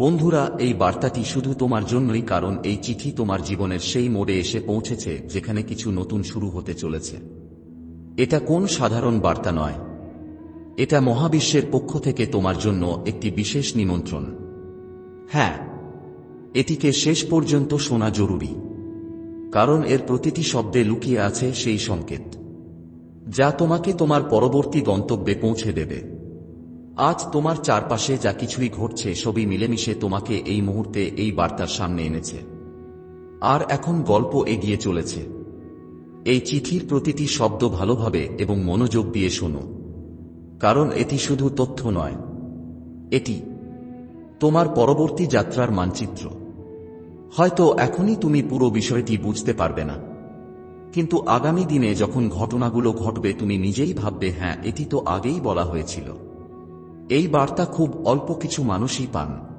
বন্ধুরা, এই বার্তাটি শুধু তোমার জন্যই, কারণ এই চিঠি তোমার জীবনের সেই মোড়ে এসে পৌঁছেছে, যেখানে কিছু নতুন শুরু হতে চলেছে। এটা কোন সাধারণ বার্তা নয়। এটা মহাবিশ্বের পক্ষ থেকে তোমার জন্য একটি বিশেষ নিমন্ত্রণ। হ্যাঁ এটিকে শেষ পর্যন্ত শোনা জরুরি, কারণ এর প্রতিটি শব্দে লুকিয়ে আছে সেই সংকেত, যা তোমাকে তোমার পরবর্তী গন্তব্যে পৌঁছে দেবে। আজ তোমার চারপাশে যা কিছুই ঘটছে সবই মিলেমিশে তোমাকে এই মুহূর্তে এই বার্তার সামনে এনেছে। আর এখন গল্প এগিয়ে চলেছে। এই চিঠির প্রতিটি শব্দ ভালোভাবে এবং মনোযোগ দিয়ে শোনো। কারণ এটি শুধু তথ্য নয়। এটি তোমার পরবর্তী যাত্রার মানচিত্র। হয়তো এখনই তুমি পুরো বিষয়টি বুঝতে পারবে না। কিন্তু আগামী দিনে যখন ঘটনাগুলো ঘটবে তুমি নিজেই ভাববে হ্যাঁ এটি তো আগেই বলা হয়েছিল। এই বার্তা খুব অল্প কিছু মানুষই পান।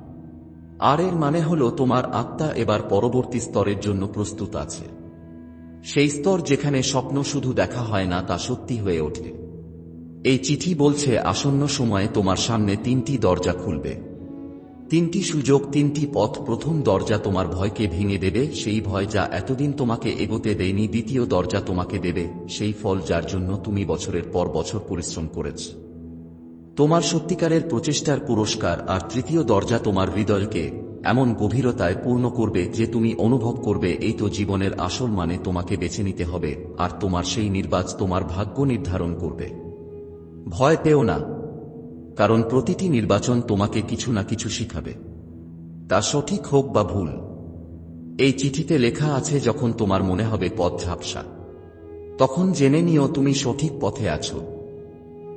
আর এর মানে হল তোমার আত্মা এবার পরবর্তী স্তরের জন্য প্রস্তুত আছে। সেই স্তর যেখানে স্বপ্ন শুধু দেখা হয় না তা সত্যি হয়ে ওঠে। এই চিঠি বলছে, আসন্ন সময়ে তোমার সামনে তিনটি দরজা খুলবে। তিনটি সুযোগ, তিনটি পথ, প্রথম দরজা তোমার ভয়কে ভেঙে দেবে, সেই ভয় যা এতদিন তোমাকে এগোতে দেয়নি, দ্বিতীয় দরজা তোমাকে দেবে, সেই ফল যার জন্য তুমি বছরের পর বছর পরিশ্রম করেছ। তোমার সত্যিকারের প্রচেষ্টার পুরস্কার আর তৃতীয় দরজা তোমার হৃদয়কে এমন গভীরতায় পূর্ণ করবে যে তুমি অনুভব করবে এই তো জীবনের আসল মানে তোমাকে বেছে নিতে হবে আর তোমার সেই নির্বাচ তোমার ভাগ্য নির্ধারণ করবে। ভয় পেও না, কারণ প্রতিটি নির্বাচন তোমাকে কিছু না কিছু শিখাবে। তা সঠিক হোক বা ভুল, এই চিঠিতে লেখা আছে যখন তোমার মনে হবে পথ ঝাপসা তখন জেনে নিও তুমি সঠিক পথে আছো।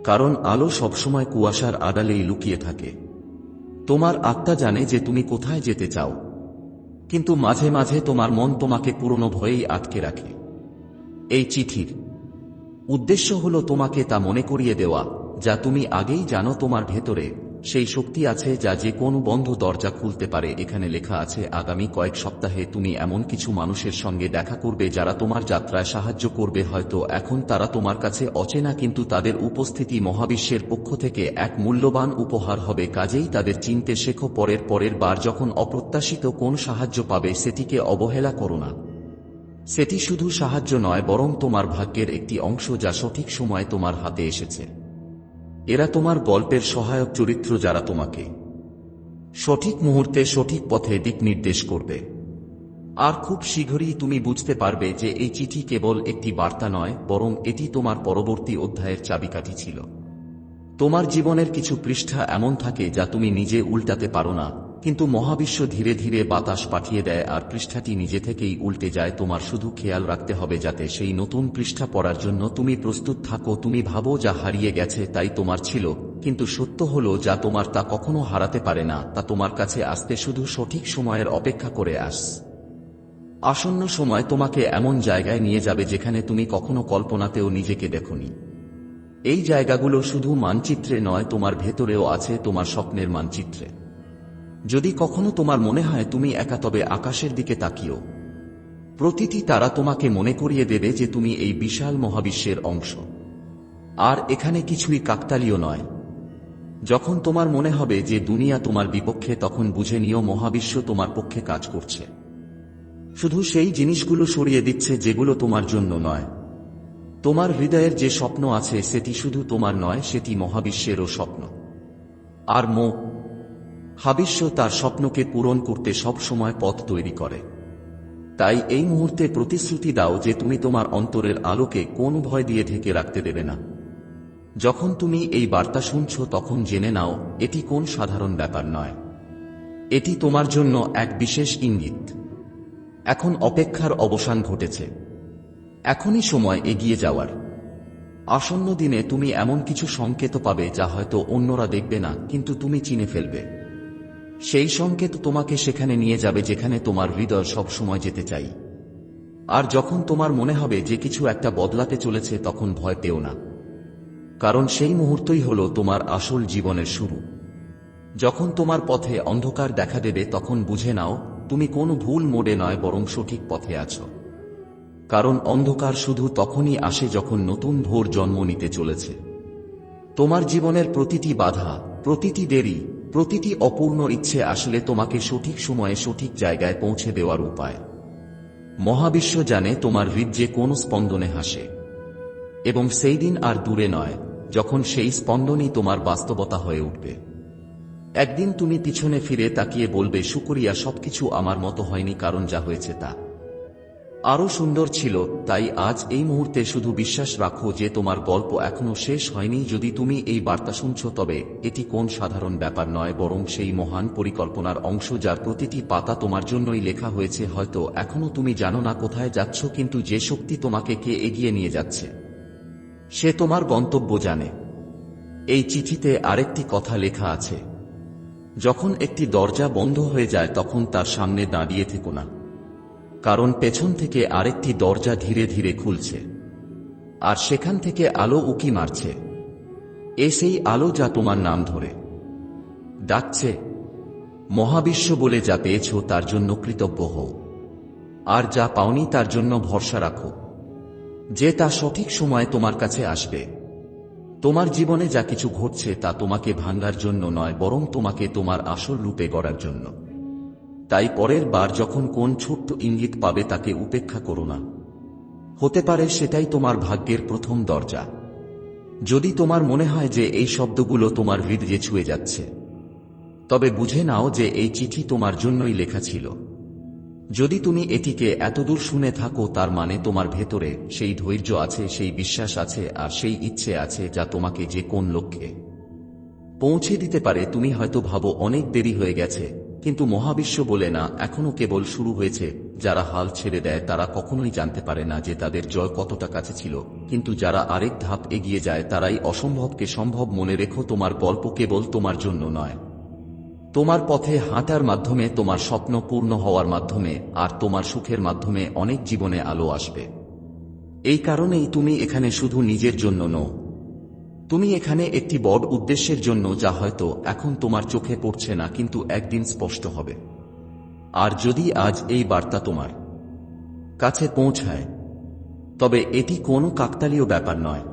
কারণ আলো সবসময় কুয়াশার আড়ালেই লুকিয়ে থাকে। তোমার আত্মা জানে যে তুমি কোথায় যেতে চাও। কিন্তু মাঝে মাঝে তোমার মন তোমাকে পুরনো ভয়েই আটকে রাখে। এই চিঠির উদ্দেশ্য হল তোমাকে তা মনে করিয়ে দেওয়া, যা তুমি আগেই জানো তোমার ভেতরে। সেই শক্তি আছে যা যে কোনো বন্ধ দরজা খুলতে পারে। এখানে লেখা আছে, আগামী কয়েক সপ্তাহে তুমি এমন কিছু মানুষের সঙ্গে দেখা করবে যারা তোমার যাত্রায় সাহায্য করবে। হয়তো এখন তারা তোমার কাছে অচেনা, কিন্তু তাদের উপস্থিতি মহাবিশ্বের পক্ষ থেকে এক মূল্যবান উপহার হবে। কাজেই তাদের চিনতে শেখো, পরের পরের বার যখন অপ্রত্যাশিত কোন সাহায্য পাবে, সেটিকে অবহেলা করো না। সেটি শুধু সাহায্য নয়, বরং তোমার ভাগ্যের একটি অংশ যা সঠিক সময় তোমার হাতে এসেছে। এরা তোমার গল্পের সহায়ক চরিত্র যারা তোমাকে। সঠিক মুহূর্তে সঠিক পথে দিক নির্দেশ করবে। আর খুব শীঘ্রই তুমি বুঝতে পারবে যে এই চিঠি কেবল একটি বার্তা নয়, বরং এটি তোমার পরবর্তী অধ্যায়ের চাবিকাঠি ছিল। তোমার জীবনের কিছু পৃষ্ঠা এমন থাকে যা তুমি নিজে উল্টাতে পারো না। কিন্তু মহাবিশ্ব ধীরে ধীরে বাতাস পাঠিয়ে দেয় আর পৃষ্ঠাটি নিজে থেকেই উল্টে যায়, তোমার শুধু খেয়াল রাখতে হবে যাতে সেই নতুন পৃষ্ঠা পড়ার জন্য তুমি প্রস্তুত থাকো, তুমি ভাবো যা হারিয়ে গেছে তাই তোমার ছিল, কিন্তু সত্য হলো যা তোমার তা কখনো হারাতে পারে না, তা তোমার কাছে আসতে শুধু সঠিক সময়ের অপেক্ষা করে আস। আসন্ন সময় তোমাকে এমন জায়গায় নিয়ে যাবে যেখানে তুমি কখনো কল্পনাতেও নিজেকে দেখনি। এই জায়গাগুলো শুধু মানচিত্রে নয়, তোমার ভেতরেও আছে তোমার স্বপ্নের মানচিত্রে। যদি কখনো তোমার মনে হয় তুমি একা, তবে আকাশের দিকে তাকিও। প্রতিটি তারা তোমাকে মনে করিয়ে দেবে যে তুমি এই বিশাল মহাবিশ্বের অংশ। আর এখানে কিছুই কাকতালীয় নয়। যখন তোমার মনে হবে যে দুনিয়া তোমার বিপক্ষে, তখন বুঝে নিও মহাবিশ্ব তোমার পক্ষে কাজ করছে। শুধু সেই জিনিসগুলো সরিয়ে দিচ্ছে যেগুলো তোমার জন্য নয়। তোমার হৃদয়ের যে স্বপ্ন আছে, সেটি শুধু তোমার নয়, সেটি মহাবিশ্বেরও স্বপ্ন। আর মো হাবিশ্ব তার স্বপ্নকে পূরণ করতে সব সময় পথ তৈরি করে। তাই এই মুহূর্তে প্রতিশ্রুতি দাও যে তুমি তোমার অন্তরের আলোকে কোন ভয় দিয়ে ঢেকে রাখতে দেবে না। যখন তুমি এই বার্তা শুনছ, তখন জেনে নাও, এটি কোন সাধারণ ব্যাপার নয়। এটি তোমার জন্য এক বিশেষ ইঙ্গিত। এখন অপেক্ষার অবসান ঘটেছে। এখনই সময় এগিয়ে যাওয়ার। আসন্ন দিনে তুমি এমন কিছু সংকেত পাবে যা হয়তো অন্যরা দেখবে না, কিন্তু তুমি চিনে ফেলবে। সেই সংকেত তোমাকে সেখানে নিয়ে যাবে যেখানে তোমার হৃদয় সব সময় যেতে চাই। আর যখন তোমার মনে হবে যে কিছু একটা বদলাতে চলেছে, তখন ভয় পেও না। কারণ সেই মুহূর্তই হল তোমার আসল জীবনের শুরু। যখন তোমার পথে অন্ধকার দেখা দেবে, তখন বুঝে নাও, তুমি কোনো ভুল মোড়ে নয়, বরং সঠিক পথে আছো। কারণ অন্ধকার শুধু তখনই আসে যখন নতুন ভোর জন্ম নিতে চলেছে। তোমার জীবনের প্রতিটি বাধা, প্রতিটি দেরি প্রতিটি অপূর্ণ ইচ্ছে আসলে তোমাকে সঠিক সময়ে সঠিক জায়গায় পৌঁছে দেওয়ার উপায়। মহাবিশ্ব জানে তোমার হৃদয়ে কোন স্পন্দনে হাসে। এবং সেই দিন আর দূরে নয়, যখন সেই স্পন্দনই তোমার বাস্তবতা হয়ে উঠবে। একদিন তুমি পিছনে ফিরে তাকিয়ে বলবে, শুকরিয়া, সবকিছু আমার মতো হয়নি কারণ যা হয়েছে তা। আরও সুন্দর ছিল, তাই আজ এই মুহূর্তে শুধু বিশ্বাস রাখো যে তোমার গল্প এখনও শেষ হয়নি। যদি তুমি এই বার্তা শুনছ, তবে এটি কোন সাধারণ ব্যাপার নয়, বরং সেই মহান পরিকল্পনার অংশ যার প্রতিটি পাতা তোমার জন্যই লেখা হয়েছে, হয়তো এখনও তুমি জানো না কোথায় যাচ্ছ, কিন্তু যে শক্তি তোমাকে কে এগিয়ে নিয়ে যাচ্ছে, সে তোমার গন্তব্য জানে। এই চিঠিতে আরেকটি কথা লেখা আছে। যখন একটি দরজা বন্ধ হয়ে যায়, তখন তার সামনে দাঁড়িয়ে থেকো না। কারণ পেছন থেকে আরেকটি দরজা ধীরে ধীরে খুলছে। আর সেখান থেকে আলো উকি মারছে। এ সেই আলো যা তোমার নাম ধরে। ডাকছে, মহাবিশ্ব বলে যা পেয়েছ তার জন্য কৃতজ্ঞ হও। আর যা পাওনি তার জন্য ভরসা রাখো। যে তা সঠিক সময়ে তোমার কাছে আসবে। তোমার জীবনে যা কিছু ঘটছে তা তোমাকে ভাঙ্গার জন্য নয়, বরং তোমাকে তোমার আসল রূপে গড়ার জন্য। তাই পরের বার যখন কোন ছোট্ট ইঙ্গিত পাবে তাকে উপেক্ষা করো না। হতে পারে সেটাই তোমার ভাগ্যের প্রথম দরজা। যদি তোমার মনে হয় যে এই শব্দগুলো তোমার হৃদয়ে ছুঁয়ে যাচ্ছে, তবে বুঝে নাও যে এই চিঠি তোমার জন্যই লেখা ছিল। যদি তুমি এটিকে এতদূর শুনে থাকো, তার মানে তোমার ভেতরে সেই ধৈর্য আছে, সেই বিশ্বাস আছে, আর সেই ইচ্ছে আছে যা তোমাকে যে কোন লক্ষ্যে পৌঁছে দিতে পারে, তুমি হয়তো ভাবো অনেক দেরি হয়ে গেছে। কিন্তু মহাবিশ্ব বলে না এখনও কেবল শুরু হয়েছে। যারা হাল ছেড়ে দেয়, তারা কখনোই জানতে পারে না যে তাদের জয় কতটা কাছে ছিল। কিন্তু যারা আরেক ধাপ এগিয়ে যায়, তারাই অসম্ভবকে সম্ভব মনে রেখো, তোমার গল্প কেবল তোমার জন্য নয়। তোমার পথে হাঁটার মাধ্যমে, তোমার স্বপ্ন পূর্ণ হওয়ার মাধ্যমে, আর তোমার সুখের মাধ্যমে অনেক জীবনে আলো আসবে। এই কারণেই তুমি এখানে শুধু নিজের জন্য নও। তুমি এখানে একটি বড় উদ্দেশ্যের জন্য যা হয়তো এখন তোমার চোখে পড়ছে না, কিন্তু একদিন স্পষ্ট হবে। আর যদি আজ এই বার্তা তোমার কাছে পৌঁছায়, তবে এটি কোনো কাকতালীয় ব্যাপার নয়।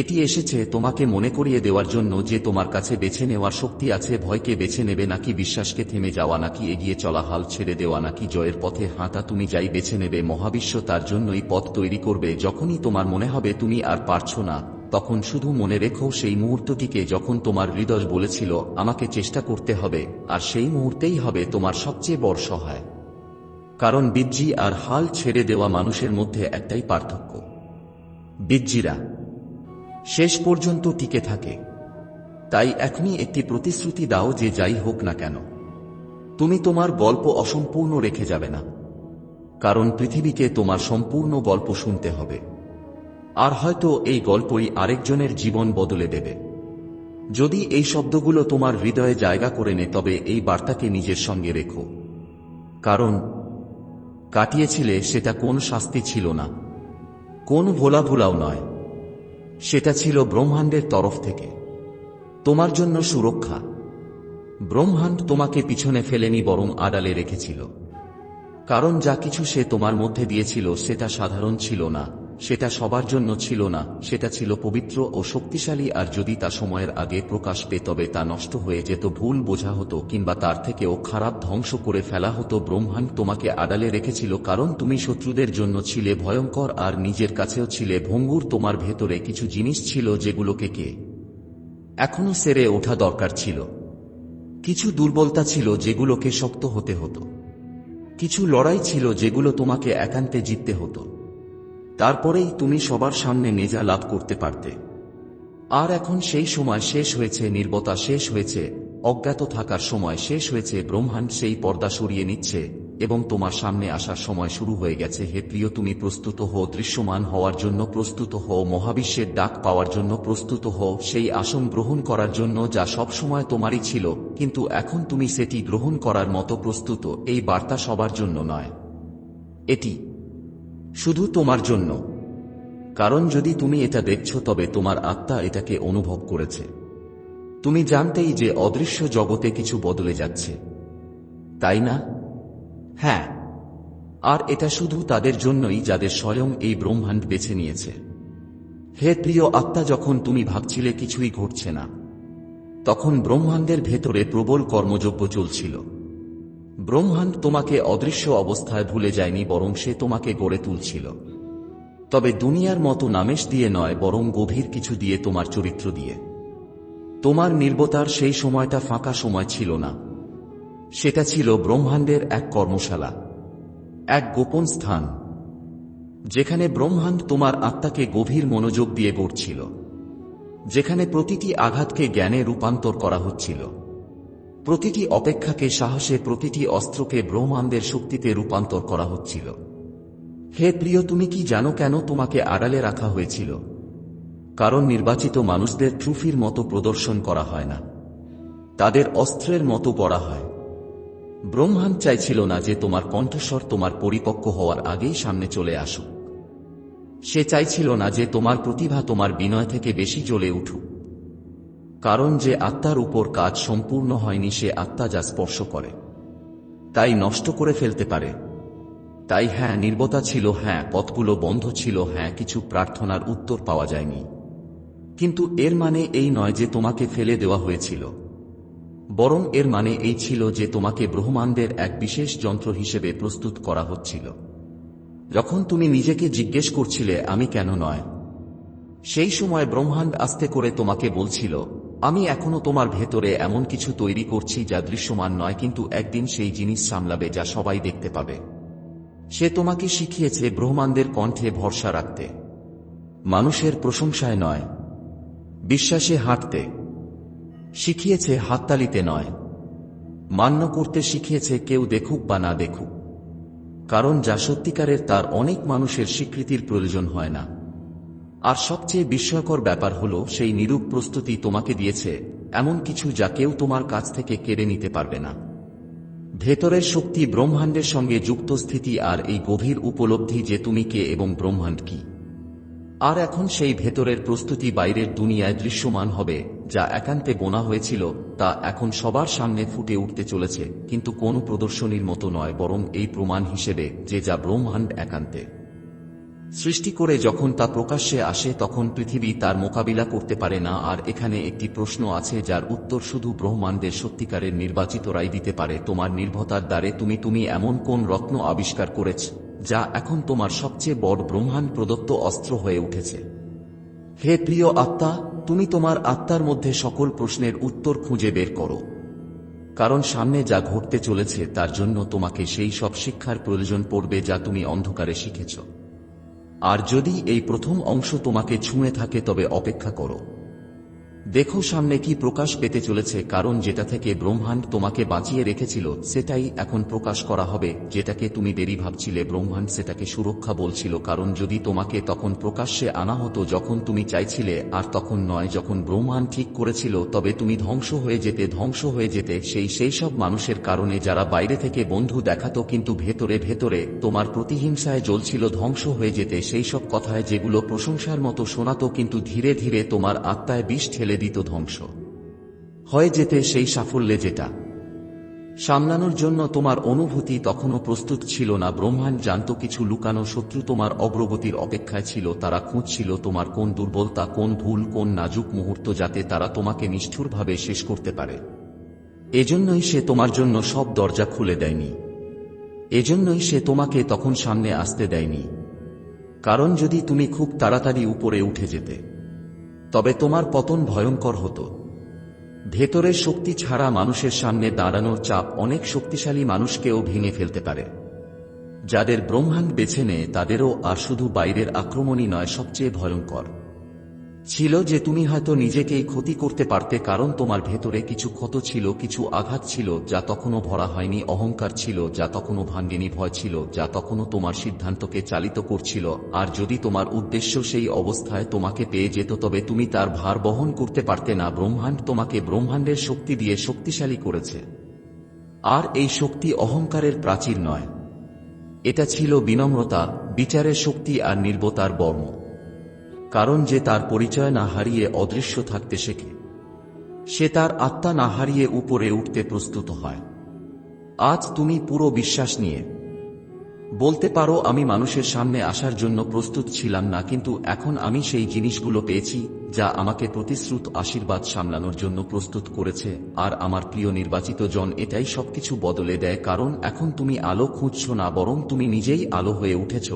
এটি এসেছে তোমাকে মনে করিয়ে দেওয়ার জন্য যে তোমার কাছে বেছে নেওয়ার শক্তি আছে, ভয়কে বেছে নেবে নাকি বিশ্বাসকে থেমে যাওয়া, নাকি এগিয়ে চলা, হাল ছেড়ে দেওয়া, নাকি জয়ের পথে হাঁটা, তুমি যাই বেছে নেবে, মহাবিশ্ব তার জন্যই পথ তৈরি করবে, যখনই তোমার মনে হবে তুমি আর পারছ না তখন শুধু মনে রেখো সেই মুহূর্তটিকে যখন তোমার হৃদয় বলেছিল, আমাকে চেষ্টা করতে হবে, আর সেই মুহূর্তেই হবে তোমার সবচেয়ে বড় সহায়। কারণ বিজ্জি আর হাল ছেড়ে দেওয়া মানুষের মধ্যে একটাই পার্থক্য। বিজ্জিরা শেষ পর্যন্ত টিকে থাকে। তাই এখনই একটি প্রতিশ্রুতি দাও যে যাই হোক না কেন। তুমি তোমার গল্প অসম্পূর্ণ রেখে যাবে না। কারণ পৃথিবীকে তোমার সম্পূর্ণ গল্প শুনতে হবে। আর হয়তো এই গল্পই আরেকজনের জীবন বদলে দেবে। যদি এই শব্দগুলো তোমার হৃদয়ে জায়গা করে নে, তবে এই বার্তাকে নিজের সঙ্গে রেখো। কারণ, কাটিয়েছিলে সেটা কোন শাস্তি ছিল না, কোন ভোলা ভোলাও নয়। সেটা ছিল ব্রহ্মাণ্ডের তরফ থেকে। তোমার জন্য সুরক্ষা। ব্রহ্মাণ্ড তোমাকে পিছনে ফেলেনি, বরং আড়ালে রেখেছিল। কারণ যা কিছু সে তোমার মধ্যে দিয়েছিল, সেটা সাধারণ ছিল না। সেটা সবার জন্য ছিল না, সেটা ছিল পবিত্র ও শক্তিশালী, আর যদি তা সময়ের আগে প্রকাশ পেত, তবে তা নষ্ট হয়ে যেত, ভুল বোঝা হতো, কিংবা তার থেকেও খারাপ ধ্বংস করে ফেলা হতো। ব্রহ্মাণ্ড তোমাকে আড়ালে রেখেছিল, কারণ তুমি শত্রুদের জন্য ছিলে ভয়ঙ্কর, আর নিজের কাছেও ছিলে ভঙ্গুর। তোমার ভেতরে কিছু জিনিস ছিল যেগুলোকে কে এখনও সেরে ওঠা দরকার ছিল। কিছু দুর্বলতা ছিল যেগুলোকে শক্ত হতে হতো। কিছু লড়াই ছিল যেগুলো তোমাকে একান্তে জিততে হতো। তারপরেই তুমি সবার সামনে নেজা লাভ করতে পারতে। আর এখন সেই সময় শেষ হয়েছে, নির্বতা শেষ হয়েছে, অজ্ঞাত থাকার সময় শেষ হয়েছে, ব্রহ্মাণ্ড সেই পর্দা সরিয়ে নিচ্ছে, এবং তোমার সামনে আসার সময় শুরু হয়ে গেছে। হে প্রিয়, তুমি প্রস্তুত হও, দৃশ্যমান হওয়ার জন্য প্রস্তুত হও, মহাবিশ্বের ডাক পাওয়ার জন্য প্রস্তুত হও, সেই আসন গ্রহণ করার জন্য যা সব সময় তোমারই ছিল, কিন্তু এখন তুমি সেটি গ্রহণ করার মতো প্রস্তুত, এই বার্তা সবার জন্য নয়। এটি শুধু তোমার জন্য। কারণ যদি তুমি এটা দেখছ, তবে তোমার আত্মা এটাকে অনুভব করেছে। তুমি জানতেই যে অদৃশ্য জগতে কিছু বদলে যাচ্ছে। তাই না? হ্যাঁ। আর এটা শুধু তাদের জন্যই যাদের স্বয়ং এই ব্রহ্মাণ্ড বেছে নিয়েছে। হে প্রিয় আত্মা, যখন তুমি ভাবছিলে কিছুই ঘটছে না, তখন ব্রহ্মাণ্ডের ভেতরে প্রবল কর্মযজ্ঞ চলছিল। ব্রহ্মাণ্ড তোমাকে অদৃশ্য অবস্থায় ভুলে যায়নি, বরং সে তোমাকে গড়ে তুলছিল। তবে দুনিয়ার মতো নামেশ দিয়ে নয়, বরং গভীর কিছু দিয়ে তোমার চরিত্র দিয়ে। তোমার নির্বতার সেই সময়টা ফাঁকা সময় ছিল না। সেটা ছিল ব্রহ্মাণ্ডের এক কর্মশালা, এক গোপন স্থান, যেখানে ব্রহ্মাণ্ড তোমার আত্মাকে গভীর মনোযোগ দিয়ে গড়ছিল, যেখানে প্রতিটি আঘাতকে জ্ঞানে রূপান্তর করা হচ্ছিল। প্রতিটি অপেক্ষাকে, সাহসে প্রতিটি অস্ত্রকে ব্রহ্মাণ্ডের শক্তিতে রূপান্তর করা হচ্ছিল। হে প্রিয়, তুমি কি জানো কেন তোমাকে আড়ালে রাখা হয়েছিল? কারণ নির্বাচিত মানুষদের ট্রুফির মতো প্রদর্শন করা হয় না। তাদের অস্ত্রের মতো পড়া হয়। ব্রহ্মাণ্ড চাইছিল না যে তোমার কণ্ঠস্বর তোমার পরিপক্ক হওয়ার আগেই সামনে চলে আসুক। সে চাইছিল না যে তোমার প্রতিভা তোমার বিনয় থেকে বেশি জ্বলে উঠুক। কারণ যে আত্মার উপর কাজ সম্পূর্ণ হয়নি, সে আত্মা যা স্পর্শ করে, তাই নষ্ট করে ফেলতে পারে। তাই হ্যাঁ নির্বতা ছিল হ্যাঁ পথগুলো বন্ধ ছিল হ্যাঁ কিছু প্রার্থনার উত্তর পাওয়া যায়নি। কিন্তু এর মানে এই নয় যে তোমাকে ফেলে দেওয়া হয়েছিল। বরং এর মানে এই ছিল যে তোমাকে ব্রহ্মাণ্ডের এক বিশেষ যন্ত্র হিসেবে প্রস্তুত করা হচ্ছিল। যখন তুমি নিজেকে জিজ্ঞেস করছিলে, আমি কেন নয়? সেই সময় ব্রহ্মাণ্ড আস্তে করে তোমাকে বলছিল আমি এখনও তোমার ভেতরে এমন কিছু তৈরি করছি যা দৃশ্যমান নয়, কিন্তু একদিন সেই জিনিস সামলাবে যা সবাই দেখতে পাবে। সে তোমাকে শিখিয়েছে ব্রহ্মাণ্ডের কণ্ঠে ভরসা রাখতে। মানুষের প্রশংসায় নয়, বিশ্বাসে হাঁটতে। শিখিয়েছে হাততালিতে নয়, মান্য করতে শিখিয়েছে কেউ দেখুক বা না দেখুক। কারণ যা সত্যিকারের তার অনেক মানুষের স্বীকৃতির প্রয়োজন হয় না। আর সবচেয়ে বিস্ময়কর ব্যাপার হল সেই নিরূপ প্রস্তুতি তোমাকে দিয়েছে, এমন কিছু যা কেউ তোমার কাছ থেকে কেড়ে নিতে পারবে না। ভেতরের শক্তি ব্রহ্মাণ্ডের সঙ্গে যুক্ত স্থিতি আর এই গভীর উপলব্ধি যে তুমি কে এবং ব্রহ্মাণ্ড কি। আর এখন সেই ভেতরের প্রস্তুতি বাইরের দুনিয়ায় দৃশ্যমান হবে, যা একান্তে বোনা হয়েছিল, তা এখন সবার সামনে ফুটে উঠতে চলেছে, কিন্তু কোন প্রদর্শনীর মতো নয়, বরং এই প্রমাণ হিসেবে যে যা ব্রহ্মাণ্ড একান্তে। সৃষ্টি করে যখন তা প্রকাশ্যে আসে তখন পৃথিবী তার মোকাবিলা করতে পারে না, আর এখানে একটি প্রশ্ন আছে যার উত্তর শুধু ব্রহ্মাণ্ডের সত্যিকারের নির্বাচিত নির্বাচিতরাই দিতে পারে। তোমার নির্ভতার দ্বারে তুমি তুমি এমন কোন রত্ন আবিষ্কার করেছ, যা এখন তোমার সবচেয়ে বড় ব্রহ্মাণ্ড প্রদত্ত অস্ত্র হয়ে উঠেছে? হে প্রিয় আত্মা, তুমি তোমার আত্মার মধ্যে সকল প্রশ্নের উত্তর খুঁজে বের করো। কারণ সামনে যা ঘটতে চলেছে তার জন্য তোমাকে সেই সব শিক্ষার প্রয়োজন পড়বে যা তুমি অন্ধকারে শিখেছ। আর যদি এই প্রথম অংশ তোমাকে ছুঁয়ে থাকে তবে অপেক্ষা করো। দেখো সামনে কি প্রকাশ পেতে চলেছে, কারণ যেটা থেকে ব্রহ্মাণ্ড তোমাকে বাঁচিয়ে রেখেছিল, সেটাই এখন প্রকাশ করা হবে। যেটাকে তুমি দেরি ভাবছিলে, ব্রহ্মাণ্ড সেটাকে সুরক্ষা বলছিল, কারণ যদি তোমাকে তখন প্রকাশ্যে আনা হতো, যখন তুমি চাইছিলে, আর তখন নয়, যখন ব্রহ্মাণ্ড ঠিক করেছিল, তবে তুমি ধ্বংস হয়ে যেতে, ধ্বংস হয়ে যেতে, সেই সেই সব মানুষের কারণে যারা বাইরে থেকে বন্ধু দেখাতো, কিন্তু ভেতরে ভেতরে তোমার প্রতিহিংসায় জ্বলছিল, ধ্বংস হয়ে যেতে, সেই সব কথায় যেগুলো প্রশংসার মতো শোনাতো, কিন্তু ধীরে ধীরে তোমার আত্মায় বিষ ঠেলে দিত ধ্বংস। হয়ে যেতে সেই সাফল্যে যেটা। সামলানোর জন্য তোমার অনুভূতি তখনও প্রস্তুত ছিল না। ব্রহ্মাণ্ড জানত কিছু লুকানো শত্রু তোমার অগ্রগতির অপেক্ষায় ছিল। তারা খুঁজছিল তোমার কোন দুর্বলতা, কোন ভুল, কোন নাজুক মুহূর্ত যাতে তারা তোমাকে নিষ্ঠুরভাবে শেষ করতে পারে। এজন্যই সে তোমার জন্য সব দরজা খুলে দেয়নি। এজন্যই সে তোমাকে তখন সামনে আসতে দেয়নি। কারণ যদি তুমি খুব তাড়াতাড়ি উপরে উঠে যেতে তবে তোমার পতন ভয়ঙ্কর হতো। ভেতরের শক্তি ছাড়া মানুষের সামনে দাঁড়ানোর চাপ অনেক শক্তিশালী মানুষকেও ভেঙে ফেলতে পারে। যাদের ব্রহ্মাণ্ড বেছে নেয়, তাদেরও আর শুধু বাইরের আক্রমণই নয়, সবচেয়ে ভয়ঙ্কর। ছিল যে তুমি হয়তো নিজেকেই ক্ষতি করতে পারতে কারণ তোমার ভেতরে কিছু ক্ষত ছিল, কিছু আঘাত ছিল, যা তখনও ভরা হয়নি, অহংকার ছিল, যা তখনও ভাঙ্গেনি, ভয় ছিল, যা তখনও তোমার সিদ্ধান্তকে চালিত করছিল। আর যদি তোমার উদ্দেশ্য সেই অবস্থায় তোমাকে পেয়ে যেত, তবে তুমি তার ভার বহন করতে পারতে না। ব্রহ্মাণ্ড তোমাকে ব্রহ্মাণ্ডের শক্তি দিয়ে শক্তিশালী করেছে। আর এই শক্তি অহংকারের প্রাচীর নয়। এটা ছিল বিনম্রতা, বিচারের শক্তি আর নির্বতার বর্ম। কারণ যে তার পরিচয় না হারিয়ে অদৃশ্য থাকতে শেখে। সে তার আত্মা না হারিয়ে উপরে উঠতে প্রস্তুত হয়। আজ তুমি পুরো বিশ্বাস নিয়ে। বলতে পারো আমি মানুষের সামনে আসার জন্য প্রস্তুত ছিলাম না, কিন্তু এখন আমি সেই জিনিসগুলো পেয়েছি, যা আমাকে প্রতিশ্রুত আশীর্বাদ সামলানোর জন্য প্রস্তুত করেছে, আর আমার প্রিয় নির্বাচিত জন এটাই সবকিছু বদলে দেয়, কারণ এখন তুমি আলো খুঁজছ না, বরং তুমি নিজেই আলো হয়ে উঠেছ।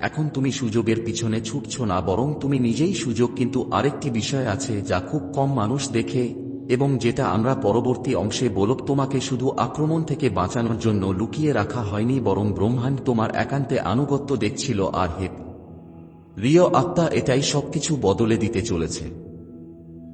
এখন তুমি সুযোগের পিছনে ছুটছ না, বরং তুমি নিজেই সুযোগ কিন্তু আরেকটি বিষয় আছে যা খুব কম মানুষ দেখে এবং যেটা আমরা পরবর্তী অংশে বলব, তোমাকে শুধু আক্রমণ থেকে বাঁচানোর জন্য লুকিয়ে রাখা হয়নি, বরং ব্রহ্মাণ্ড তোমার একান্তে আনুগত্য দেখছিল আর হেপ রিয় আত্মা, এটাই সবকিছু বদলে দিতে চলেছে।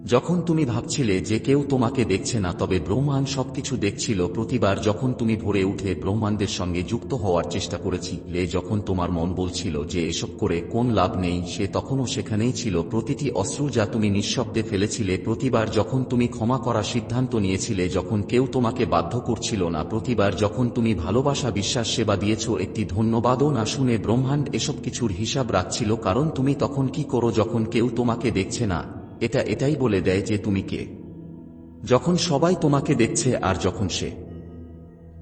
যখন তুমি ভাবছিলে যে কেউ তোমাকে দেখছে না, তবে ব্রহ্মাণ্ড সবকিছু দেখছিল। প্রতিবার যখন তুমি ভরে উঠে ব্রহ্মাণ্ডের সঙ্গে যুক্ত হওয়ার চেষ্টা করেছিলে, যখন তোমার মন বলছিল যে এসব করে কোন লাভ নেই, সে তখনও সেখানেই ছিল। প্রতিটি অশ্রু যা তুমি নিঃশব্দে ফেলেছিলে, প্রতিবার যখন তুমি ক্ষমা করার সিদ্ধান্ত নিয়েছিলে, যখন কেউ তোমাকে বাধ্য করছিল না, প্রতিবার যখন তুমি ভালোবাসা, বিশ্বাস, সেবা দিয়েছ, একটি ধন্যবাদও না শুনে ব্রহ্মাণ্ড এসব কিছুর হিসাব রাখছিল, কারণ তুমি তখন কি করো যখন কেউ তোমাকে দেখছে না? এটা এটাই বলে দেয় যে তুমি কে। যখন সবাই তোমাকে দেখছে আর যখন সে।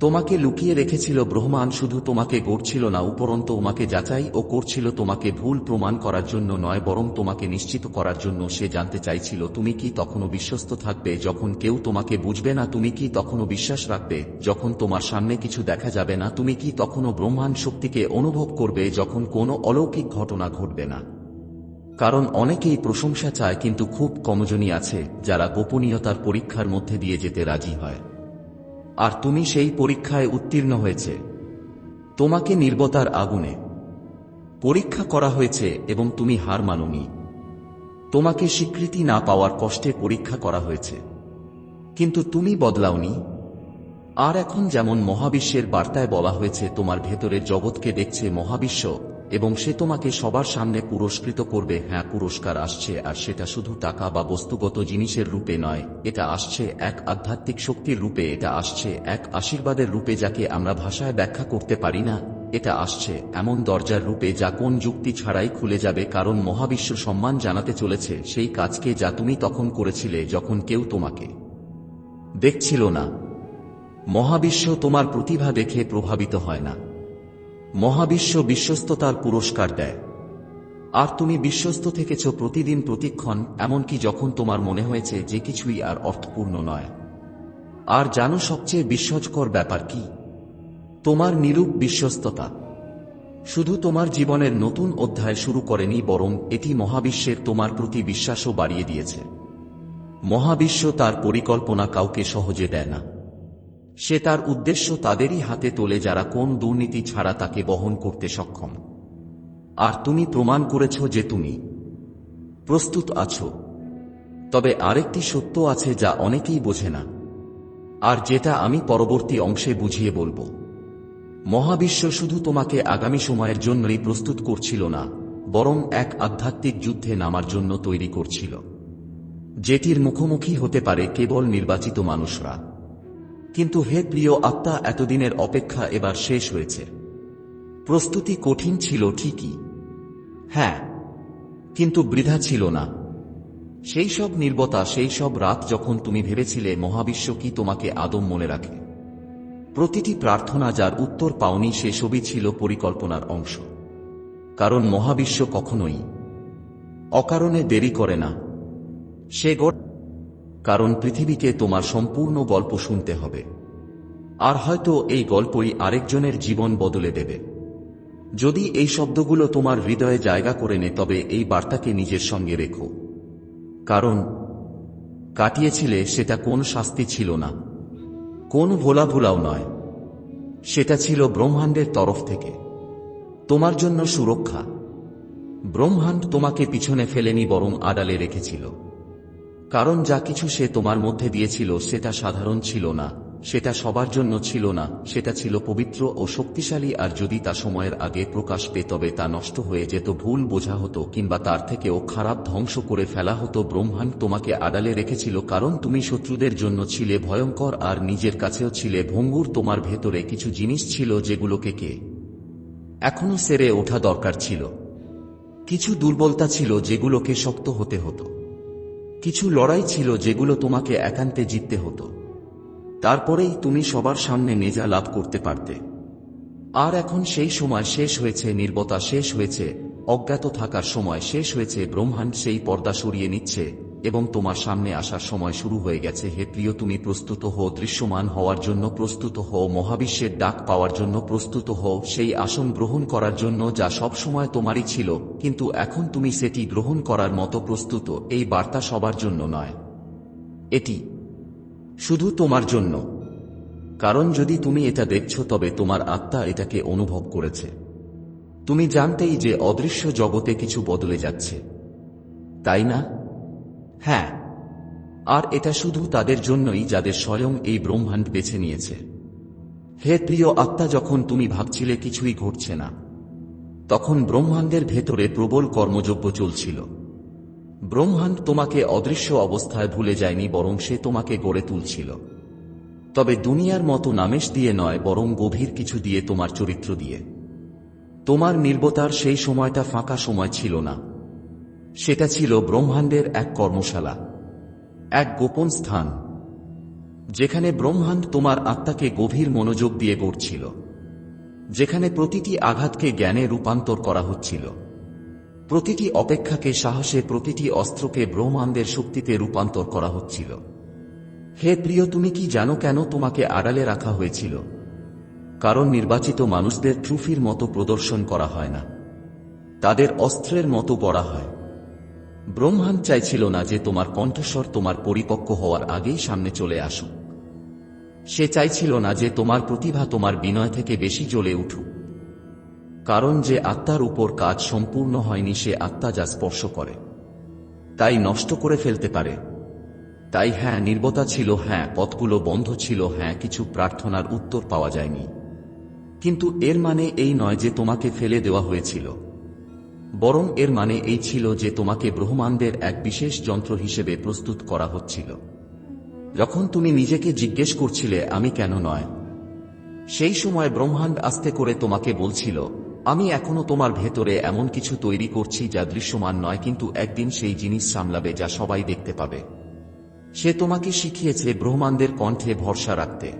তোমাকে লুকিয়ে রেখেছিল ব্রহ্মাণ, শুধু তোমাকে গড়ছিল না, উপরন্ত তোমাকে যাচাই ও করছিল তোমাকে ভুল প্রমাণ করার জন্য নয়, বরং তোমাকে নিশ্চিত করার জন্য সে জানতে চাইছিল, তুমি কি তখনও বিশ্বস্ত থাকবে? যখন কেউ তোমাকে বুঝবে না, তুমি কি তখনও বিশ্বাস রাখবে? যখন তোমার সামনে কিছু দেখা যাবে না, তুমি কি তখনও ব্রহ্মাণ্ড শক্তিকে অনুভব করবে? যখন কোনো অলৌকিক ঘটনা ঘটবে না। কারণ অনেকেই প্রশংসা চায় কিন্তু খুব কমজনই আছে, যারা গোপনীয়তার পরীক্ষার মধ্যে দিয়ে যেতে রাজি হয়। আর তুমি সেই পরীক্ষায় উত্তীর্ণ হয়েছে। তোমাকে নির্বতার আগুনে। পরীক্ষা করা হয়েছে এবং তুমি হার মাননি। তোমাকে স্বীকৃতি না পাওয়ার কষ্টে পরীক্ষা করা হয়েছে। কিন্তু তুমি বদলাওনি। আর এখন যেমন মহাবিশ্বের বার্তায় বলা হয়েছে, তোমার ভেতরের জগৎকে দেখছে মহাবিশ্ব এবং সে তোমাকে সবার সামনে পুরস্কৃত করবে। হ্যাঁ পুরস্কার আসছে, আর সেটা শুধু টাকা বা বস্তুগত জিনিসের রূপে নয়, এটা আসছে এক আধ্যাত্মিক শক্তির রূপে, এটা আসছে এক আশীর্বাদের রূপে যাকে আমরা ভাষায় ব্যাখ্যা করতে পারি না, এটা আসছে এমন দরজার রূপে যা কোন যুক্তি ছাড়াই খুলে যাবে, কারণ মহাবিশ্ব সম্মান জানাতে চলেছে সেই কাজকে যা তুমি তখন করেছিলে যখন কেউ তোমাকে দেখছিল না। মহাবিশ্ব তোমার প্রতিভা দেখে প্রভাবিত হয় না। মহাবিশ্ব বিশ্বস্ততার পুরস্কার দেয়। আর তুমি বিশ্বস্ত থেকেছ প্রতিদিন প্রতিক্ষণ, এমনকি যখন তোমার মনে হয়েছে যে কিছুই আর অর্থপূর্ণ নয়। আর জানো সবচেয়ে বিশ্বজকর ব্যাপার কি? তোমার নিরূপ বিশ্বস্ততা। শুধু তোমার জীবনের নতুন অধ্যায় শুরু করেনি, বরং এটি মহাবিশ্বের তোমার প্রতি বিশ্বাসও বাড়িয়ে দিয়েছে। মহাবিশ্ব তার পরিকল্পনা কাউকে সহজে দেয় না। সে তার উদ্দেশ্য তাদেরই হাতে তোলে যারা কোন দুর্নীতি ছাড়া তাকে বহন করতে সক্ষম। আর তুমি প্রমাণ করেছ যে তুমি প্রস্তুত আছো। তবে আরেকটি সত্য আছে যা অনেকেই বোঝে না। আর যেটা আমি পরবর্তী অংশে বুঝিয়ে বলব। মহাবিশ্ব শুধু তোমাকে আগামী সময়ের জন্যই প্রস্তুত করছিল না, বরং এক আধ্যাত্মিক যুদ্ধে নামার জন্য তৈরি করছিল। যেটির মুখোমুখি হতে পারে কেবল নির্বাচিত মানুষরা। কিন্তু হে প্রিয় আত্মা, এতদিনের অপেক্ষা এবার শেষ হয়েছে। প্রস্তুতি কঠিন ছিল ঠিকই। হ্যাঁ কিন্তু বৃথা ছিল না। সেই সব নির্বতা, সেই সব রাত যখন তুমি ভেবেছিলে মহাবিশ্ব কি তোমাকে আদম মনে রাখে। প্রতিটি প্রার্থনা যার উত্তর পাওনি সেসবই ছিল পরিকল্পনার অংশ। কারণ মহাবিশ্ব কখনোই অকারণে দেরি করে না। সে গড় কারণ পৃথিবীকে তোমার সম্পূর্ণ গল্প শুনতে হবে। আর হয়তো এই গল্পই আরেকজনের জীবন বদলে দেবে। যদি এই শব্দগুলো তোমার হৃদয়ে জায়গা করে নে, তবে এই বার্তাকে নিজের সঙ্গে রেখো। কারণ, কাটিয়েছিলে সেটা কোন শাস্তি ছিল না। কোন ভোলা ভোলাও নয়। সেটা ছিল ব্রহ্মাণ্ডের তরফ থেকে। তোমার জন্য সুরক্ষা। ব্রহ্মাণ্ড তোমাকে পিছনে ফেলেনি, বরং আড়ালে রেখেছিল। কারণ যা কিছু সে তোমার মধ্যে দিয়েছিল সেটা সাধারণ ছিল না, সেটা সবার জন্য ছিল না, সেটা ছিল পবিত্র ও শক্তিশালী আর যদি তা সময়ের আগে প্রকাশ পেত তবে তা নষ্ট হয়ে যেত, ভুল বোঝা হতো কিংবা তার থেকেও খারাপ ধ্বংস করে ফেলা হতো। ব্রহ্মাণ্ড তোমাকে আড়ালে রেখেছিল কারণ তুমি শত্রুদের জন্য ছিলে ভয়ঙ্কর আর নিজের কাছেও ছিলে ভঙ্গুর, তোমার ভেতরে কিছু জিনিস ছিল যেগুলোকে কে এখনও সেরে ওঠা দরকার ছিল। কিছু দুর্বলতা ছিল যেগুলোকে শক্ত হতে হতো। কিছু লড়াই ছিল যেগুলো তোমাকে একান্তে জিততে হতো। তারপরেই তুমি সবার সামনে নেজা লাভ করতে পারতে। আর এখন সেই সময় শেষ হয়েছে, নির্বতা শেষ হয়েছে, অজ্ঞাত থাকার সময় শেষ হয়েছে, ব্রহ্মাণ্ড সেই পর্দা সরিয়ে নিচ্ছে। এবং তোমার সামনে আসার সময় শুরু হয়ে গেছে, হে প্রিয়, তুমি প্রস্তুত হও, দৃশ্যমান হওয়ার জন্য প্রস্তুত হও, মহাবিশ্বের ডাক পাওয়ার জন্য প্রস্তুত হও, সেই আসন গ্রহণ করার জন্য যা সব সময় তোমারই ছিল, কিন্তু এখন তুমি সেটি গ্রহণ করার মতো প্রস্তুত, এই বার্তা সবার জন্য নয়। এটি শুধু তোমার জন্য। কারণ যদি তুমি এটা দেখছ, তবে তোমার আত্মা এটাকে অনুভব করেছে। তুমি জানতেই যে অদৃশ্য জগতে কিছু বদলে যাচ্ছে। তাই না? হ্যাঁ আর এটা শুধু তাদের জন্যই যাদের স্বয়ং এই ব্রহ্মাণ্ড বেছে নিয়েছে। হে প্রিয় আত্মা, যখন তুমি ভাবছিলে কিছুই ঘটছে না, তখন ব্রহ্মাণ্ডের ভেতরে প্রবল কর্মযজ্ঞ চলছিল। ব্রহ্মাণ্ড তোমাকে অদৃশ্য অবস্থায় ভুলে যায়নি, বরং সে তোমাকে গড়ে তুলছিল। তবে দুনিয়ার মতো নামেশ দিয়ে নয়, বরং গভীর কিছু দিয়ে তোমার চরিত্র দিয়ে। তোমার নির্বতার সেই সময়টা ফাঁকা সময় ছিল না। সেটা ছিল ব্রহ্মাণ্ডের এক কর্মশালা, এক গোপন স্থান, যেখানে ব্রহ্মাণ্ড তোমার আত্মাকে গভীর মনোযোগ দিয়ে গড়ছিল, যেখানে প্রতিটি আঘাতকে জ্ঞানে রূপান্তর করা হচ্ছিল। প্রতিটি অপেক্ষাকে সাহসে প্রতিটি অস্ত্রকে ব্রহ্মাণ্ডের শক্তিতে রূপান্তর করা হচ্ছিল। হে প্রিয়, তুমি কি জানো কেন তোমাকে আড়ালে রাখা হয়েছিল? কারণ নির্বাচিত মানুষদের ট্রুফির মতো প্রদর্শন করা হয় না। তাদের অস্ত্রের মতো গড়া হয়। ব্রহ্মাণ্ড চাইছিল না যে তোমার কণ্ঠস্বর তোমার পরিপক্ক হওয়ার আগেই সামনে চলে আসুক। সে চাইছিল না যে তোমার প্রতিভা তোমার বিনয় থেকে বেশি জ্বলে উঠুক। কারণ যে আত্মার উপর কাজ সম্পূর্ণ হয়নি সে আত্মা যা স্পর্শ করে, তাই নষ্ট করে ফেলতে পারে। তাই হ্যাঁ নির্বতা ছিল হ্যাঁ পথগুলো বন্ধ ছিল হ্যাঁ কিছু প্রার্থনার উত্তর পাওয়া যায়নি। কিন্তু এর মানে এই নয় যে তোমাকে ফেলে দেওয়া হয়েছিল। বরং এর মানে এই ছিল যে তোমাকে ব্রহ্মাণ্ডের এক বিশেষ যন্ত্র হিসেবে প্রস্তুত করা হচ্ছিল। যখন তুমি নিজেকে জিজ্ঞেস করছিলে, আমি কেন নয়? সেই সময় ব্রহ্মাণ্ড আস্তে করে তোমাকে বলছিল, আমি এখনও তোমার ভেতরে এমন কিছু তৈরি করছি যা দৃশ্যমান নয়, কিন্তু একদিন সেই জিনিস সামলাবে যা সবাই দেখতে পাবে। সে তোমাকে শিখিয়েছে ব্রহ্মাণ্ডের কণ্ঠে ভরসা রাখতে।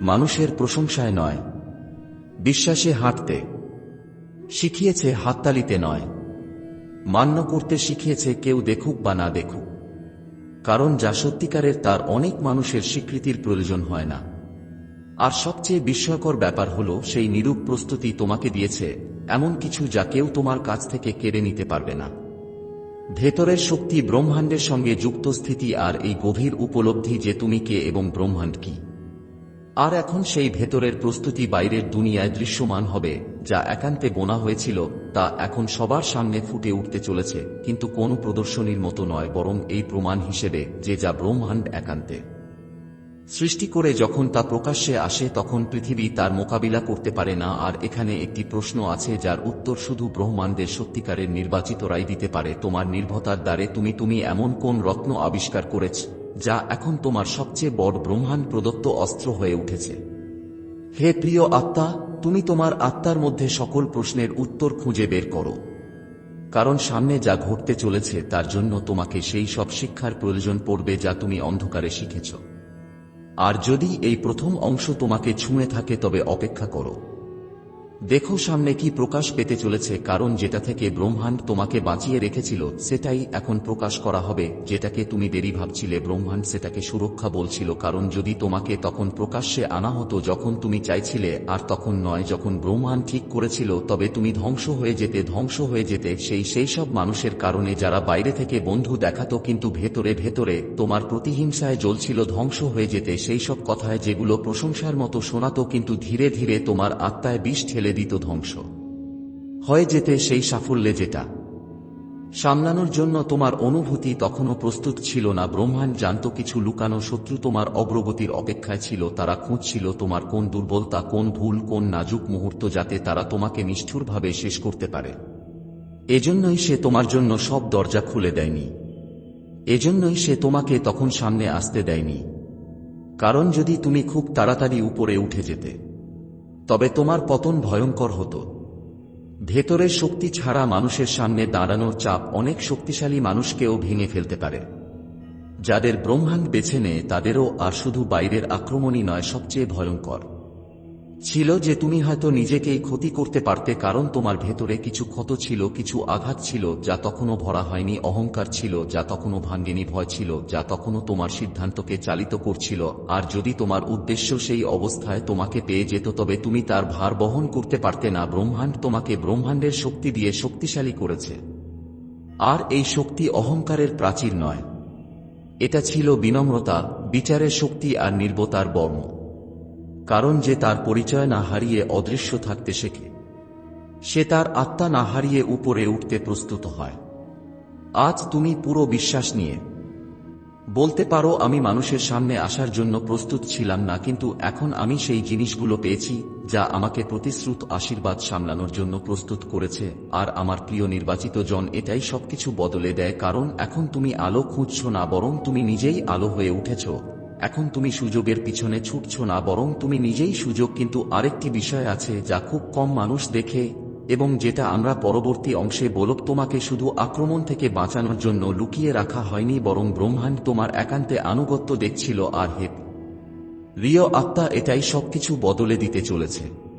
মানুষের প্রশংসায় নয়, বিশ্বাসে হাঁটতে। শিখিয়েছে হাততালিতে নয়। মান্য করতে শিখিয়েছে কেউ দেখুক বা না দেখুক। কারণ যা সত্যিকারের তার অনেক মানুষের স্বীকৃতির প্রয়োজন হয় না। আর সবচেয়ে বিস্ময়কর ব্যাপার হল সেই নিরূপ প্রস্তুতি তোমাকে দিয়েছে, এমন কিছু যা কেউ তোমার কাছ থেকে কেড়ে নিতে পারবে না। ভেতরের শক্তি ব্রহ্মাণ্ডের সঙ্গে যুক্ত স্থিতি আর এই গভীর উপলব্ধি যে তুমি কে এবং ব্রহ্মাণ্ড কি। আর এখন সেই ভেতরের প্রস্তুতি বাইরের দুনিয়ায় দৃশ্যমান হবে, যা একান্তে বোনা হয়েছিল, তা এখন সবার সামনে ফুটে উঠতে চলেছে, কিন্তু কোনো প্রদর্শনীর মতো নয়, বরং এই প্রমাণ হিসেবে, যে যা ব্রহ্মাণ্ড একান্তে। সৃষ্টি করে যখন তা প্রকাশ্যে আসে, তখন পৃথিবী তার মোকাবিলা করতে পারে না, আর এখানে একটি প্রশ্ন আছে, যার উত্তর শুধু ব্রহ্মাণ্ডের সত্যিকারের নির্বাচিতরাই দিতে পারে। তোমার নির্ভতার দ্বারে তুমি তুমি এমন কোন রত্ন আবিষ্কার করেছ? যা এখন তোমার সবচেয়ে বড় ব্রহ্মাণ্ড প্রদত্ত অস্ত্র হয়ে উঠেছে। হে প্রিয় আত্মা, তুমি তোমার আত্মার মধ্যে সকল প্রশ্নের উত্তর খুঁজে বের করো। কারণ সামনে যা ঘটতে চলেছে, তার জন্য তোমাকে সেই সব শিক্ষার প্রয়োজন পড়বে যা তুমি অন্ধকারে শিখেছ। আর যদি এই প্রথম অংশ তোমাকে ছুঁয়ে থাকে, তবে অপেক্ষা করো। দেখো সামনে কি প্রকাশ পেতে চলেছে, কারণ যেটা থেকে ব্রহ্মাণ্ড তোমাকে বাঁচিয়ে রেখেছিল, সেটাই এখন প্রকাশ করা হবে। যেটাকে তুমি দেরি ভাবছিলে, ব্রহ্মাণ্ড সেটাকে সুরক্ষা বলছিল, কারণ যদি তোমাকে তখন প্রকাশ্যে আনা হতো, যখন তুমি চাইছিলে, আর তখন নয়, যখন ব্রহ্মাণ্ড ঠিক করেছিল, তবে তুমি ধ্বংস হয়ে যেতে, ধ্বংস হয়ে যেতে, সেই সেই সব মানুষের কারণে যারা বাইরে থেকে বন্ধু দেখাতো, কিন্তু ভেতরে ভেতরে তোমার প্রতিহিংসায় জ্বলছিল, ধ্বংস হয়ে যেতে, সেই সব কথায় যেগুলো প্রশংসার মতো শোনাতো, কিন্তু ধীরে ধীরে তোমার আত্মায় বিষ ঠেলে দিত ধ্বংস। হয়ে যেতে সেই সাফল্যে যেটা। সামলানোর জন্য তোমার অনুভূতি তখনও প্রস্তুত ছিল না। ব্রহ্মাণ্ড জানত কিছু লুকানো শত্রু তোমার অগ্রগতির অপেক্ষায় ছিল। তারা খুঁজছিল তোমার কোন দুর্বলতা, কোন ভুল, কোন নাজুক মুহূর্ত যাতে তারা তোমাকে নিষ্ঠুরভাবে শেষ করতে পারে। এজন্যই সে তোমার জন্য সব দরজা খুলে দেয়নি। এজন্যই সে তোমাকে তখন সামনে আসতে দেয়নি। কারণ যদি তুমি খুব তাড়াতাড়ি উপরে উঠে যেতে তবে তোমার পতন ভয়ঙ্কর হতো। ভেতরের শক্তি ছাড়া মানুষের সামনে দাঁড়ানোর চাপ অনেক শক্তিশালী মানুষকেও ভেঙে ফেলতে পারে। যাদের ব্রহ্মাণ্ড বেছে নেয়, তাদেরও আর শুধু বাইরের আক্রমণই নয়, সবচেয়ে ভয়ঙ্কর। ছিল যে তুমি হয়তো নিজেকেই ক্ষতি করতে পারতে কারণ তোমার ভেতরে কিছু ক্ষত ছিল, কিছু আঘাত ছিল, যা তখনও ভরা হয়নি, অহংকার ছিল, যা তখনও ভাঙ্গেনি, ভয় ছিল, যা তখনও তোমার সিদ্ধান্তকে চালিত করছিল। আর যদি তোমার উদ্দেশ্য সেই অবস্থায় তোমাকে পেয়ে যেত, তবে তুমি তার ভার বহন করতে পারতে না। ব্রহ্মাণ্ড তোমাকে ব্রহ্মাণ্ডের শক্তি দিয়ে শক্তিশালী করেছে। আর এই শক্তি অহংকারের প্রাচীর নয়। এটা ছিল বিনম্রতা, বিচারের শক্তি আর নির্বতার বর্ম। কারণ যে তার পরিচয় না হারিয়ে অদৃশ্য থাকতে শেখে। সে তার আত্মা না হারিয়ে উপরে উঠতে প্রস্তুত হয়। আজ তুমি পুরো বিশ্বাস নিয়ে। বলতে পারো আমি মানুষের সামনে আসার জন্য প্রস্তুত ছিলাম না, কিন্তু এখন আমি সেই জিনিসগুলো পেয়েছি, যা আমাকে প্রতিশ্রুত আশীর্বাদ সামলানোর জন্য প্রস্তুত করেছে, আর আমার প্রিয় নির্বাচিত জন এটাই সবকিছু বদলে দেয়, কারণ এখন তুমি আলো খুঁজছ না, বরং তুমি নিজেই আলো হয়ে উঠেছ। এখন তুমি সুযোগের পিছনে ছুটছ না, বরং তুমি নিজেই সুযোগ, কিন্তু আরেকটি বিষয় আছে যা খুব কম মানুষ দেখে এবং যেটা আমরা পরবর্তী অংশে বলব, তোমাকে শুধু আক্রমণ থেকে বাঁচানোর জন্য লুকিয়ে রাখা হয়নি, বরং ব্রহ্মাণ্ড তোমার একান্তে আনুগত্য দেখছিল আর হেপ রিয় আত্মা, এটাই সবকিছু বদলে দিতে চলেছে।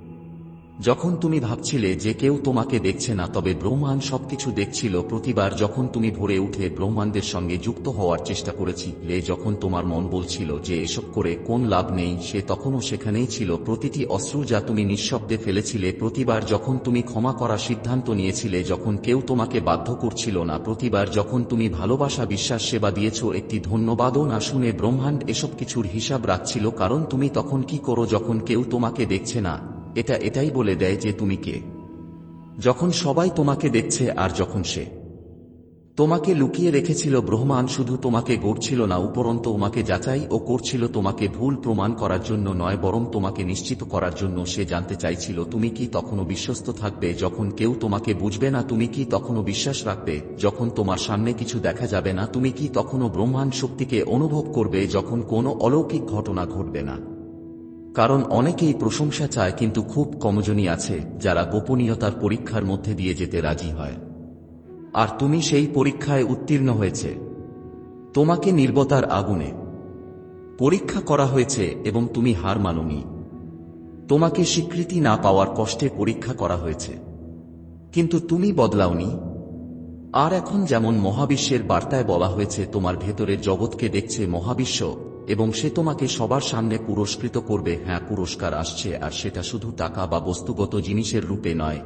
যখন তুমি ভাবছিলে যে কেউ তোমাকে দেখছে না, তবে ব্রহ্মাণ্ড সবকিছু দেখছিল। প্রতিবার যখন তুমি ভরে উঠে ব্রহ্মাণ্ডের সঙ্গে যুক্ত হওয়ার চেষ্টা করেছিলে যখন তোমার মন বলছিল যে এসব করে কোন লাভ নেই, সে তখনও সেখানেই ছিল। প্রতিটি অশ্রু যা তুমি নিঃশব্দে ফেলেছিলে, প্রতিবার যখন তুমি ক্ষমা করার সিদ্ধান্ত নিয়েছিলে, যখন কেউ তোমাকে বাধ্য করছিল না, প্রতিবার যখন তুমি ভালোবাসা, বিশ্বাস, সেবা দিয়েছ, একটি ধন্যবাদও না শুনে ব্রহ্মাণ্ড এসব কিছুর হিসাব রাখছিল, কারণ তুমি তখন কি করো যখন কেউ তোমাকে দেখছে না? এটা এটাই বলে দেয় যে তুমি কে। যখন সবাই তোমাকে দেখছে আর যখন সে। তোমাকে লুকিয়ে রেখেছিল ব্রহ্মাণ্ড শুধু তোমাকে গড়ছিল না, উপরন্ত তোমাকে যাচাই ও করছিল তোমাকে ভুল প্রমাণ করার জন্য নয়, বরং তোমাকে নিশ্চিত করার জন্য সে জানতে চাইছিল, তুমি কি তখনও বিশ্বস্ত থাকবে? যখন কেউ তোমাকে বুঝবে না, তুমি কি তখনও বিশ্বাস রাখবে? যখন তোমার সামনে কিছু দেখা যাবে না, তুমি কি তখনও ব্রহ্মাণ্ড শক্তিকে অনুভব করবে? যখন কোনো অলৌকিক ঘটনা ঘটবে না। কারণ অনেকেই প্রশংসা চায় কিন্তু খুব কমজনই আছে, যারা গোপনীয়তার পরীক্ষার মধ্যে দিয়ে যেতে রাজি হয়। আর তুমি সেই পরীক্ষায় উত্তীর্ণ হয়েছে। তোমাকে নির্বতার আগুনে। পরীক্ষা করা হয়েছে এবং তুমি হার মাননি। তোমাকে স্বীকৃতি না পাওয়ার কষ্টে পরীক্ষা করা হয়েছে। কিন্তু তুমি বদলাওনি। আর এখন যেমন মহাবিশ্বের বার্তায় বলা হয়েছে, তোমার ভেতরের জগৎকে দেখছে মহাবিশ্ব এবং সে তোমাকে সবার সামনে পুরস্কৃত করবে। হ্যাঁ পুরস্কার আসছে, আর সেটা শুধু টাকা বা বস্তুগত জিনিসের রূপে নয়